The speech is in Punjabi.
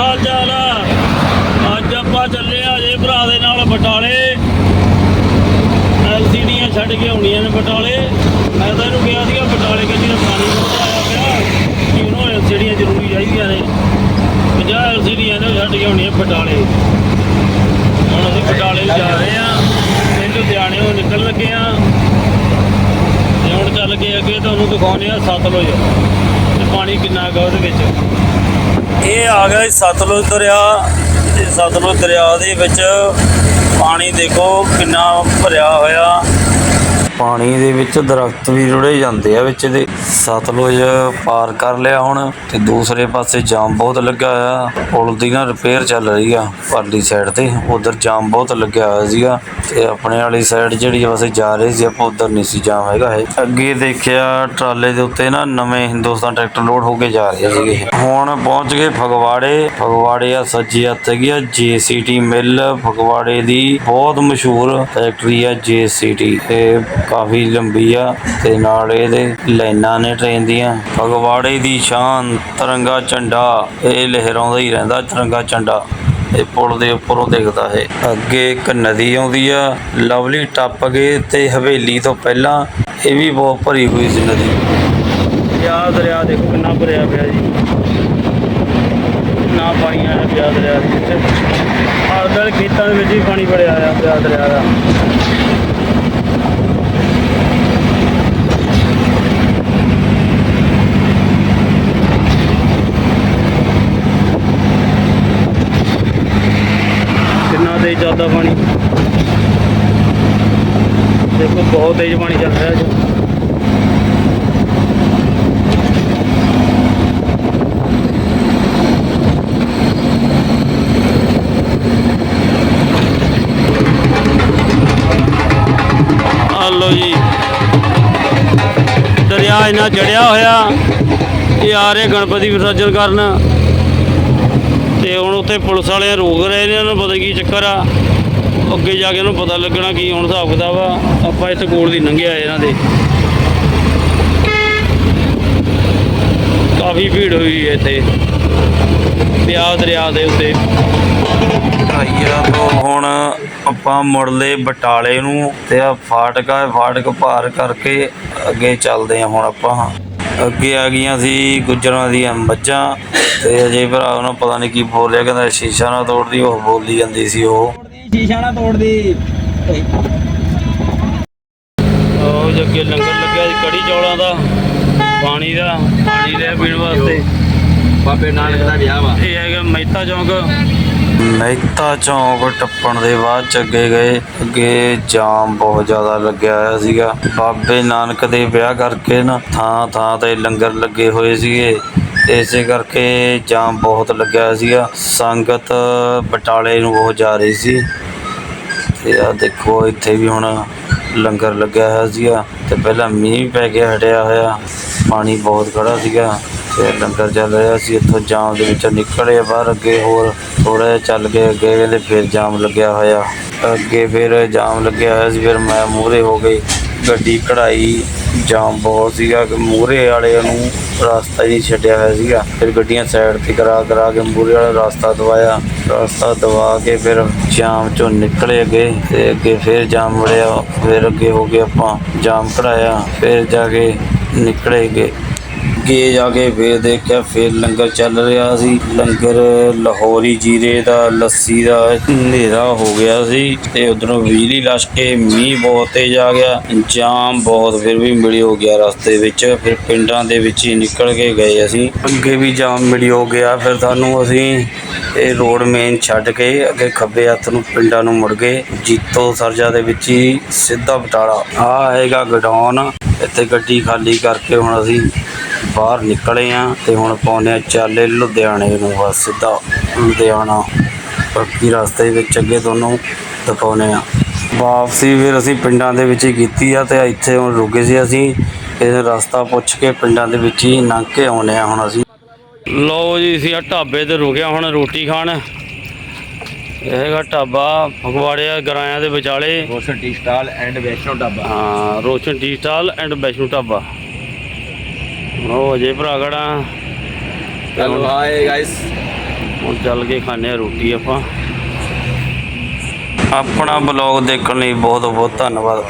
ਹਾਲ ਚਾਲ ਆ ਅੱਜ ਆਪਾਂ ਚੱਲੇ ਆ ਜੇ ਭਰਾ ਦੇ ਨਾਲ ਬਟਾਲੇ। ਐਲਸੀਡੀਆਂ ਛੱਡ ਕੇ ਆਉਣੀਆਂ ਨੇ ਬਟਾਲੇ। ਮੈਂ ਤਾਂ ਇਹਨੂੰ ਕਿਹਾ ਸੀਗਾ, ਬਟਾਲੇ ਕਹਿੰਦੀ ਦਾ ਪਾਣੀ ਬਹੁਤ ਆਇਆ ਪਿਆ। ਕਿ ਉਹਨੂੰ ਐਲਸੀਡੀਆਂ ਜ਼ਰੂਰੀ ਚਾਹੀਦੀਆਂ ਨੇ। 50 ਐਲਸੀਡੀਆਂ ਨੇ ਛੱਡ ਕੇ ਆਉਣੀਆਂ ਬਟਾਲੇ। ਹੁਣ ਅਸੀਂ ਬਟਾਲੇ ਜਾ ਰਹੇ ਆ। ਤੇ ਲੁਧਿਆਣੇੋਂ ਨਿਕਲ ਲੱਗੇ ਆ। ਤੇ ਹੁਣ ਚੱਲ ਕੇ ਅੱਗੇ ਤੁਹਾਨੂੰ ਦਿਖਾਉਣੇ ਆ ਸਤਲੁਜ। ਤੇ ਪਾਣੀ ਕਿੰਨਾ ਹੈਗਾ ਉਹਦੇ ਵਿੱਚ। ਇਹ ਆ ਗਿਆ ਸਤਲੁਜ ਦਰਿਆ ਤੇ ਸਤਲੁਜ ਦਰਿਆ ਦੇ ਵਿੱਚ ਪਾਣੀ ਦੇਖੋ ਕਿੰਨਾ ਭਰਿਆ ਹੋਇਆ। ਪਾਣੀ ਦੇ ਵਿੱਚ ਦਰਖਤ ਵੀ ਰੁੜੇ ਜਾਂਦੇ ਆ ਵਿੱਚ ਦੇ ਸਤਲੁਜ ਪਾਰ ਕਰ ਲਿਆ ਹੁਣ ਤੇ ਦੂਸਰੇ ਪਾਸੇ ਜਾਮ ਬਹੁਤ ਲੱਗਿਆ ਹੋਇਆ। ਪੁਲ ਦੀ ਨਾ ਰਿਪੇਅਰ ਚੱਲ ਰਹੀ ਆ ਪਰਲੀ ਸਾਈਡ ਤੇ। ਉਧਰ ਜਾਮ ਬਹੁਤ ਲੱਗਿਆ ਹੋਇਆ ਸੀਗਾ ਤੇ ਆਪਣੇ ਵਾਲੀ ਸਾਈਡ ਜਿਹੜੀ ਆ, ਜਾ ਰਹੇ ਸੀ ਆਪਾਂ ਉਧਰ ਨਹੀਂ ਸੀ ਜਾਮ ਹੈਗਾ ਇਹ। ਅੱਗੇ ਦੇਖਿਆ ਟਰਾਲੇ ਦੇ ਉੱਤੇ ਨਾ ਨਵੇਂ ਹਿੰਦੁਸਤਾਨ ਟਰੈਕਟਰ ਲੋਡ ਹੋ ਕੇ ਜਾ ਰਹੇ ਸੀਗੇ। ਹੁਣ ਪਹੁੰਚ ਗਏ ਫਗਵਾੜੇ। ਫਗਵਾੜੇ ਆ ਸੱਜੀ ਹੱਥ ਹੈਗੀ ਆ ਜੀਸੀਟੀ ਮਿਲ ਫਗਵਾੜੇ ਦੀ ਬਹੁਤ ਮਸ਼ਹੂਰ ਫੈਕਟਰੀ ਆ ਜੀਸੀਟੀ ਇਹ ਕਾਫੀ ਲੰਬੀ ਆ ਤੇ ਨਾਲ ਇਹਦੇ ਲਾਈਨਾਂ ਨੇ ਟ੍ਰੇਨ ਦੀਆਂ। ਫਗਵਾੜੇ ਦੀ ਸ਼ਾਨ, ਤਿਰੰਗਾ ਝੰਡਾ, ਇਹ ਲਹਿਰਾਉਂਦਾ ਹੀ ਰਹਿੰਦਾ ਤਿਰੰਗਾ ਝੰਡਾ। ਇਹ ਪੁਲ ਦੇ ਉੱਪਰੋਂ ਦਿਖਦਾ ਹੈ ਅੱਗੇ ਇੱਕ ਨਦੀ ਆਉਂਦੀ ਆ, ਲਵਲੀ ਟੱਪ ਗਏ ਤੇ ਹਵੇਲੀ ਤੋਂ ਪਹਿਲਾਂ ਇਹ ਵੀ ਬਹੁਤ ਭਰੀ ਹੋਈ ਸੀ ਨਦੀ। ਯਾ ਦਰਿਆ ਦੇਖੋ ਕਿੰਨਾ ਭਰਿਆ ਪਿਆ ਜੀ। ਨਾ ਪਾਣੀ ਆਇਆ ਪਿਆ ਦਰਿਆ ਦੇ ਵਿੱਚ। ਆਦਲ ਖੇਤਾਂ ਦੇ ਵਿੱਚ ਵੀ ਪਾਣੀ ਭਰਿਆ ਆਇਆ ਪਿਆ ਦਰਿਆ ਦਾ। ਕਿੰਨਾ ਪਾਣੀ। ਦੇਖੋ, ਬਹੁਤ ਤੇਜ਼ ਪਾਣੀ ਚੱਲ ਰਿਹਾ ਜੀ ਆ ਜੀ। ਦਰਿਆ ਇੰਨਾ ਜੜਿਆ ਹੋਇਆ ਇਹ ਆ ਰਹੇ ਗਣਪਤੀ ਵਿਸਰਜਨ ਕਰਨ। ਤੇ ਹੁਣ ਉੱਥੇ ਪੁਲਿਸ ਵਾਲੇ ਰੋਕ ਰਹੇ ਨੇ, ਉਹਨਾਂ ਨੂੰ ਪਤਾ ਕੀ ਚੱਕਰ ਆ। ਅੱਗੇ ਜਾ ਕੇ ਇਹਨੂੰ ਪਤਾ ਲੱਗਣਾ ਕੀ ਹੁਣ ਹਿਸਾਬ ਕਿਤਾਬ ਆ। ਆਪਾਂ ਇੱਥੇ ਕੋਲ ਦੀ ਲੰਘਿਆ ਇਹਨਾਂ ਦੇ। ਕਾਫੀ ਭੀੜ ਹੋਈ ਹੈ ਇੱਥੇ। ਪਿਆਰ ਦਰਿਆ ਦੇ ਉੱਤੇ। ਭਾਈਆ ਤੋਂ ਹੁਣ ਆਪਾਂ ਮੁੜਲੇ ਬਟਾਲੇ ਨੂੰ ਤੇ ਆ ਫਾਟਕ ਆ ਫਾਟਕ ਪਾਰ ਕਰਕੇ ਅੱਗੇ ਚੱਲਦੇ ਆ ਹੁਣ ਆਪਾਂ। ਅੱਗੇ ਆ ਗਈਆਂ ਸੀ ਗੁੱਜਰਾਂ ਦੀਆਂ ਮੱਝਾਂ ਤੇ ਅਜੇ ਭਰਾ ਉਹਨੂੰ ਪਤਾ ਨਹੀਂ ਕੀ ਬੋਲਿਆ ਕਹਿੰਦਾ ਸ਼ੀਸ਼ਾ ਨਾ ਤੋੜਦੀ ਉਹ ਬੋਲੀ ਜਾਂਦੀ ਸੀ ਉਹ। ਸ਼ੀਸ਼ਾ ਨਾ ਤੋੜਦੀ। ਉਹ ਜੱਗੇ ਲੰਗਰ ਲੱਗਿਆ ਸੀ ਕੜੀ ਚੌਲਾਂ ਦਾ ਪਾਣੀ ਦਾ ਪਾਣੀ ਲਿਆ ਪੀਣ ਵਾਸਤੇ। ਬਾਬੇ ਨਾਨਕ ਦਾ ਵਿਆਹ ਵਾ। ਇਹ ਹੈਗਾ ਮਹਿਤਾ ਚੌਂਕ। ਮਹਿਤਾ ਚੌਂਕ ਟੱਪਣ ਦੇ ਬਾਅਦ ਚ ਅੱਗੇ ਗਏ, ਅੱਗੇ ਜਾਮ ਬਹੁਤ ਜ਼ਿਆਦਾ ਲੱਗਿਆ ਹੋਇਆ ਸੀਗਾ। ਬਾਬੇ ਨਾਨਕ ਦੇ ਵਿਆਹ ਕਰਕੇ ਨਾ ਥਾਂ ਥਾਂ ਤੇ ਲੰਗਰ ਲੱਗੇ ਹੋਏ ਸੀਗੇ। ਇਸੇ ਕਰਕੇ ਜਾਮ ਬਹੁਤ ਲੱਗਿਆ ਸੀਗਾ। ਸੰਗਤ ਬਟਾਲੇ ਨੂੰ ਬਹੁਤ ਜਾ ਰਹੀ ਸੀ। ਤੇ ਆ ਦੇਖੋ, ਇੱਥੇ ਵੀ ਹੁਣ ਲੰਗਰ ਲੱਗਿਆ ਹੋਇਆ ਸੀਗਾ। ਤੇ ਪਹਿਲਾਂ ਮੀਂਹ ਪੈ ਕੇ ਹਟਿਆ ਹੋਇਆ। ਪਾਣੀ ਬਹੁਤ ਖੜਾ ਸੀਗਾ। ਤੇ ਲੰਗਰ ਚੱਲ ਰਿਹਾ ਸੀ, ਇੱਥੋਂ ਜਾਮ ਦੇ ਵਿੱਚੋਂ ਨਿਕਲੇ ਬਾਹਰ, ਅੱਗੇ ਹੋਰ ਥੋੜਾ ਜਿਹਾ ਚੱਲ ਕੇ ਅੱਗੇ ਕਹਿੰਦੇ ਫਿਰ ਜਾਮ ਲੱਗਿਆ ਹੋਇਆ। ਅੱਗੇ ਫਿਰ ਜਾਮ ਲੱਗਿਆ ਹੋਇਆ ਸੀ, ਫਿਰ ਮੈਂ ਮੂਹਰੇ ਹੋ ਗਈ ਗੱਡੀ ਕਢਾਈ, ਜਾਮ ਬਹੁਤ ਸੀਗਾ, ਕਿ ਮੂਹਰੇ ਵਾਲਿਆਂ ਨੂੰ ਰਸਤਾ ਹੀ ਛੱਡਿਆ ਹੋਇਆ ਸੀਗਾ। ਫਿਰ ਗੱਡੀਆਂ ਸਾਈਡ ਤੇ ਕਰਾ ਕਰਾ ਕੇ ਮੂਹਰੇ ਵਾਲਾ ਰਸਤਾ ਦਵਾਇਆ। ਰਸਤਾ ਦਵਾ ਕੇ ਫਿਰ ਜਾਮ ਚੋਂ ਨਿਕਲੇ ਅੱਗੇ ਤੇ ਅੱਗੇ ਫਿਰ ਜਾਮ ਵੜਿਆ, ਫਿਰ ਅੱਗੇ ਹੋ ਗਏ ਆਪਾਂ ਜਾਮ ਕਢਾਇਆ, ਫਿਰ ਜਾ ਕੇ ਨਿਕਲੇ ਗਏ ਅੱਗੇ ਜਾ ਕੇ ਫੇਰ ਦੇਖਿਆ, ਫੇਰ ਲੰਗਰ ਚੱਲ ਰਿਹਾ ਸੀ। ਲੰਗਰ ਲਾਹੌਰੀ ਜੀਰੇ ਦਾ, ਲੱਸੀ ਦਾ ਹਨੇਰਾ ਹੋ ਗਿਆ ਸੀ ਤੇ ਉਧਰੋਂ ਬਿਜਲੀ ਲੱਸ਼ ਕੇ ਮੀਂਹ ਬਹੁਤ ਤੇਜ਼ ਆ ਗਿਆ। ਜਾਮ ਬਹੁਤ, ਫਿਰ ਵੀ ਮਿਲੀ ਹੋ ਗਿਆ ਰਸਤੇ ਵਿੱਚ। ਫਿਰ ਪਿੰਡਾਂ ਦੇ ਵਿੱਚ ਹੀ ਨਿਕਲ ਕੇ ਗਏ ਅਸੀਂ। ਅੱਗੇ ਵੀ ਜਾਮ ਮਿਲੀ ਹੋ ਗਿਆ। ਫਿਰ ਤੁਹਾਨੂੰ ਅਸੀਂ ਇਹ ਰੋਡ ਮੇਨ ਛੱਡ ਕੇ ਅੱਗੇ ਖੱਬੇ ਹੱਥ ਨੂੰ ਪਿੰਡਾਂ ਨੂੰ ਮੁੜ ਗਏ। ਜੀਤੋ ਸਰਜਾ ਦੇ ਵਿੱਚ ਹੀ ਸਿੱਧਾ ਬਟਾਲਾ। ਆ ਹੈਗਾ ਗਡਾਉਨ ਇੱਥੇ ਗੱਡੀ ਖਾਲੀ ਕਰਕੇ ਹੁਣ ਅਸੀਂ ਬਾਹਰ ਨਿਕਲੇ ਆ ਤੇ ਹੁਣ ਪਾਉਨੇ ਆ ਚਾਲੇ ਲੁਧਿਆਣੇ ਨੂੰ ਬਸ ਸਿੱਧਾ ਲੁਧਿਆਣਾ। ਬਾਕੀ ਰਸਤੇ ਵਿੱਚ ਅੱਗੇ ਤੁਹਾਨੂੰ ਦਿਖਾਉਨੇ ਆ। ਵਾਪਸੀ ਫਿਰ ਅਸੀਂ ਪਿੰਡਾਂ ਦੇ ਵਿੱਚ ਹੀ ਕੀਤੀ ਆ ਤੇ ਇੱਥੇ ਹੁਣ ਰੁਕੇ ਸੀ ਅਸੀਂ। ਇਹ ਰਸਤਾ ਪੁੱਛ ਕੇ ਪਿੰਡਾਂ ਦੇ ਵਿੱਚ ਹੀ ਲੰਘ ਕੇ ਆਉਨੇ ਆ ਹੁਣ ਅਸੀਂ। ਲਓ ਜੀ ਅਸੀਂ ਆ ਢਾਬੇ ਤੇ ਰੁਕਿਆ ਹੁਣ ਰੋਟੀ ਖਾਣ। ਇਹ ਹੈਗਾ ਢਾਬਾ ਫਗਵਾੜੇ ਗਰਾਇਆਂ ਦੇ ਵਿਚਾਲੇ। Roshan tea stall and Vaishno dhaba. ਹਾਂ Roshan tea stall and Vaishno dhaba. ਉਹ ਅਜੇ ਭਰਾ ਖੜਾ। ਤੇ ਚਲੋ ਹਾਏ ਗਾਇਸ ਹੁਣ ਚੱਲ ਕੇ ਖਾਣੇ ਰੋਟੀ ਆਪਾਂ। ਆਪਣਾ ਬਲੌਗ ਦੇਖਣ ਲਈ ਬਹੁਤ ਬਹੁਤ ਧੰਨਵਾਦ।